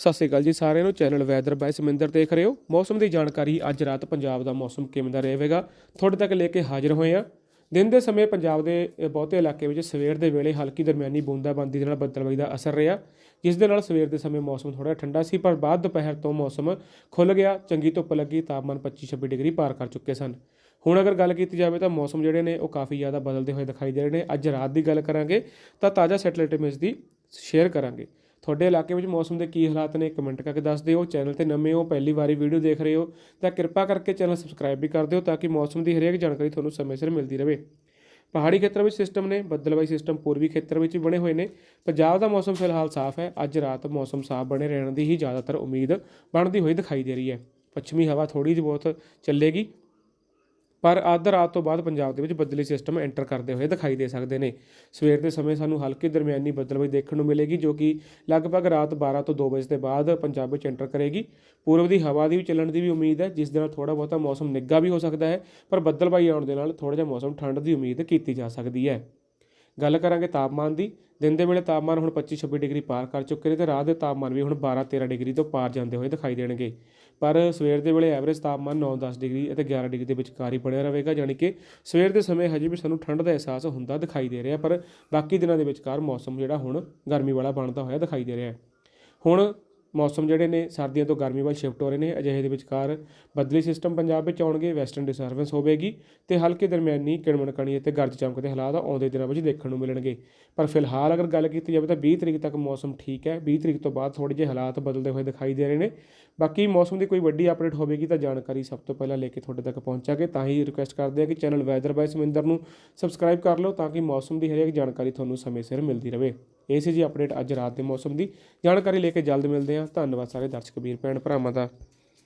ਸਤਿ ਸ਼੍ਰੀ ਅਕਾਲ ਜੀ ਸਾਰਿਆਂ ਨੂੰ। ਚੈਨਲ ਵੈਦਰ ਬਾਈ ਸਮਿੰਦਰ ਦੇਖ ਰਹੇ ਹੋ। ਮੌਸਮ ਦੀ ਜਾਣਕਾਰੀ ਅੱਜ ਰਾਤ ਪੰਜਾਬ ਦਾ ਮੌਸਮ ਕਿਵੇਂ ਦਾ ਰਹੇਗਾ ਤੁਹਾਡੇ ਤੱਕ ਲੈ ਕੇ ਹਾਜ਼ਰ ਹੋਏ ਆ ਦਿਨ ਦੇ ਸਮੇਂ ਪੰਜਾਬ ਦੇ ਬਹੁਤੇ ਇਲਾਕੇ ਵਿੱਚ ਸਵੇਰ ਦੇ ਵੇਲੇ ਹਲਕੀ ਦਰਮਿਆਨੀ ਬੂੰਦਾਬਾਂਦੀ ਦੇ ਨਾਲ ਬੱਦਲਬਾਈ ਦਾ ਅਸਰ ਰਿਹਾ। ਜਿਸ ਦੇ ਨਾਲ ਸਵੇਰ ਦੇ ਸਮੇਂ ਮੌਸਮ ਥੋੜਾ ਠੰਡਾ ਸੀ, ਪਰ ਬਾਅਦ ਦੁਪਹਿਰ ਤੋਂ ਮੌਸਮ ਖੁੱਲ ਗਿਆ। ਚੰਗੀ ਧੁੱਪ ਲੱਗੀ, ਤਾਪਮਾਨ 25-26 ਡਿਗਰੀ ਪਾਰ ਕਰ ਚੁੱਕੇ ਸਨ। ਹੁਣ ਅਗਰ ਗੱਲ ਕੀਤੀ ਜਾਵੇ ਤਾਂ ਮੌਸਮ ਜਿਹੜੇ ਨੇ, ਉਹ ਕਾਫੀ ਜ਼ਿਆਦਾ ਬਦਲਦੇ ਹੋਏ ਦਿਖਾਈ ਦੇ ਰਹੇ ਨੇ। ਅੱਜ ਰਾਤ ਦੀ ਗੱਲ ਕਰਾਂਗੇ ਤਾਂ ਤਾਜ਼ਾ ਸੈਟਲਾਈਟ ਇਮੇਜ ਦੀ ਸ਼ੇਅਰ ਕਰਾਂਗੇ। ਤੁਹਾਡੇ ਇਲਾਕੇ ਵਿੱਚ ਮੌਸਮ ਦੇ ਕੀ ਹਾਲਾਤ ਨੇ, ਕਮੈਂਟ ਕਰਕੇ ਦੱਸ ਦਿਓ। ਚੈਨਲ ਤੇ ਨਵੇਂ ਹੋ, ਪਹਿਲੀ ਵਾਰੀ ਵੀਡੀਓ ਦੇਖ ਰਹੇ ਹੋ, ਤਾਂ ਕਿਰਪਾ ਕਰਕੇ ਚੈਨਲ ਸਬਸਕ੍ਰਾਈਬ ਵੀ ਕਰ ਦਿਓ ਤਾਂ ਕਿ ਮੌਸਮ ਦੀ ਹਰੇਕ ਜਾਣਕਾਰੀ ਤੁਹਾਨੂੰ ਸਮੇਂ ਸਿਰ ਮਿਲਦੀ ਰਹੇ। ਪਹਾੜੀ ਖੇਤਰ ਵਿੱਚ ਸਿਸਟਮ ਨੇ ਬੱਦਲਬਾਈ ਸਿਸਟਮ ਪੂਰਬੀ ਖੇਤਰ ਵਿੱਚ ਵੀ ਬਣੇ ਹੋਏ ਨੇ। ਪੰਜਾਬ ਦਾ ਮੌਸਮ ਫਿਲਹਾਲ ਸਾਫ਼ ਹੈ। ਅੱਜ ਰਾਤ ਮੌਸਮ ਸਾਫ਼ ਬਣੇ ਰਹਿਣ ਦੀ ਹੀ ਜ਼ਿਆਦਾਤਰ ਉਮੀਦ ਬਣਦੀ ਹੋਈ ਦਿਖਾਈ ਦੇ ਰਹੀ ਹੈ। ਪੱਛਮੀ ਹਵਾ ਥੋੜੀ ਜਿਹੀ ਬਹੁਤ ਚੱਲੇਗੀ। ਪਰ ਅੱਧ ਰਾਤ ਤੋਂ ਬਾਅਦ ਪੰਜਾਬ ਦੇ ਵਿੱਚ ਬੱਦਲੀ ਸਿਸਟਮ ਐਂਟਰ ਕਰਦੇ ਹੋਏ ਦਿਖਾਈ ਦੇ ਸਕਦੇ ਨੇ। ਸਵੇਰ ਦੇ ਸਮੇਂ ਸਾਨੂੰ ਹਲਕੀ ਦਰਮਿਆਨੀ ਬੱਦਲਬਾਈ ਦੇਖਣ ਨੂੰ ਮਿਲੇਗੀ, ਜੋ ਕਿ ਲਗਭਗ ਰਾਤ 12 ਤੋਂ 2 ਵਜੇ ਦੇ ਬਾਅਦ ਪੰਜਾਬ ਵਿੱਚ ਐਂਟਰ ਕਰੇਗੀ। ਪੂਰਬ ਦੀ ਹਵਾ ਦੀ ਵੀ ਚੱਲਣ ਦੀ ਵੀ ਉਮੀਦ ਹੈ, ਜਿਸ ਦੇ ਨਾਲ ਥੋੜਾ ਬਹੁਤਾ ਮੌਸਮ ਨਿੱਘਾ ਵੀ ਹੋ ਸਕਦਾ ਹੈ, ਪਰ ਬੱਦਲਬਾਈ ਆਉਣ ਦੇ ਨਾਲ ਥੋੜਾ ਜਿਹਾ ਮੌਸਮ ਠੰਡ ਦੀ ਉਮੀਦ ਕੀਤੀ ਜਾ ਸਕਦੀ ਹੈ। ਗੱਲ ਕਰਾਂਗੇ ਤਾਪਮਾਨ ਦੀ। ਦਿਨ ਦੇ ਵੇਲੇ ਤਾਪਮਾਨ ਹੁਣ 25-26 ਡਿਗਰੀ ਪਾਰ ਕਰ ਚੁੱਕੇ ਨੇ ਤੇ ਰਾਤ ਦੇ ਤਾਪਮਾਨ ਵੀ ਹੁਣ 12-13 ਡਿਗਰੀ ਤੋਂ ਪਾਰ ਜਾਂਦੇ ਹੋਏ ਦਿਖਾਈ ਦੇਣਗੇ। ਪਰ ਸਵੇਰ ਦੇ ਵੇਲੇ ਐਵਰੇਜ ਤਾਪਮਾਨ 9-10 ਡਿਗਰੀ ਅਤੇ 11 ਡਿਗਰੀ ਦੇ ਵਿਚਕਾਰ ਹੀ ਬਣਿਆ ਰਹੇਗਾ ਯਾਨੀ ਕਿ ਸਵੇਰ ਦੇ ਸਮੇਂ ਹਜੇ ਵੀ ਸਾਨੂੰ ਠੰਡ ਦਾ ਅਹਿਸਾਸ ਹੁੰਦਾ ਦਿਖਾਈ ਦੇ ਰਿਹਾ, ਪਰ ਬਾਕੀ ਦਿਨਾਂ ਦੇ ਵਿਚਕਾਰ ਮੌਸਮ ਜਿਹੜਾ ਹੁਣ ਗਰਮੀ ਵਾਲਾ ਬਣਦਾ ਹੋਇਆ ਦਿਖਾਈ ਦੇ ਰਿਹਾ ਹੁਣ ਮੌਸਮ ਜਿਹੜੇ ਨੇ, ਸਰਦੀਆਂ ਤੋਂ ਗਰਮੀ ਵੱਲ ਸ਼ਿਫਟ ਹੋ ਰਹੇ ਨੇ। ਅਜਿਹੇ ਦੇ ਵਿਚਕਾਰ ਬਦਲੀ ਸਿਸਟਮ ਪੰਜਾਬ ਵਿੱਚ ਆਉਣਗੇ ਵੈਸਟਰਨ ਡਿਸਟਰਬੈਂਸ ਹੋਵੇਗੀ ਤੇ ਹਲਕੇ ਦਰਮਿਆਨੀ ਕਿਣਮਣ ਕਣੀ ਅਤੇ ਗਰਜ ਚਮਕ ਦੇ ਹਾਲਾਤ ਆਉਂਦੇ ਦਿਨਾਂ ਵਿੱਚ ਦੇਖਣ ਨੂੰ ਮਿਲਣਗੇ। ਪਰ ਫਿਲਹਾਲ ਅਗਰ ਗੱਲ ਕੀਤੀ ਜਾਵੇ ਤਾਂ 20 ਤਰੀਕ ਤੱਕ ਮੌਸਮ ਠੀਕ ਹੈ। 20 ਤਰੀਕ ਤੋਂ ਬਾਅਦ ਥੋੜੇ ਜਿਹੇ ਹਾਲਾਤ ਬਦਲਦੇ ਹੋਏ ਦਿਖਾਈ ਦੇ ਰਹੇ ਨੇ। ਬਾਕੀ ਮੌਸਮ ਦੀ ਕੋਈ ਵੱਡੀ ਅਪਡੇਟ ਹੋਵੇਗੀ ਤਾਂ ਜਾਣਕਾਰੀ ਸਭ ਤੋਂ ਪਹਿਲਾਂ ਲੈ ਕੇ ਤੁਹਾਡੇ ਤੱਕ ਪਹੁੰਚਾਂਗੇ। ਤਾਂ ਹੀ ਰਿਕੁਐਸਟ ਕਰਦੇ ਹਾਂ ਕਿ ਚੈਨਲ ਵੈਦਰ ਬਾਈ ਸਮਿੰਦਰ ਨੂੰ ਸਬਸਕ੍ਰਾਈਬ ਕਰ ਲਓ ਤਾਂ ਕਿ ਮੌਸਮ ਦੀ ਹਰੇਕ ਜਾਣਕਾਰੀ ਤੁਹਾਨੂੰ ਸਮੇਂ ਸਿਰ ਮਿਲਦੀ ਰਹੇ। ਇਹ ਸੀ ਜੀ ਅਪਡੇਟ ਅੱਜ ਰਾਤ ਦੇ ਮੌਸਮ ਦੀ। ਜਾਣਕਾਰੀ ਲੈ ਕੇ ਜਲਦ ਮਿਲਦੇ ਹਾਂ। ਹਾਂ ਧੰਨਵਾਦ ਸਾਰੇ ਦਰਸ਼ਕ ਵੀਰ ਭੈਣ ਭਰਾਵਾਂ ਦਾ।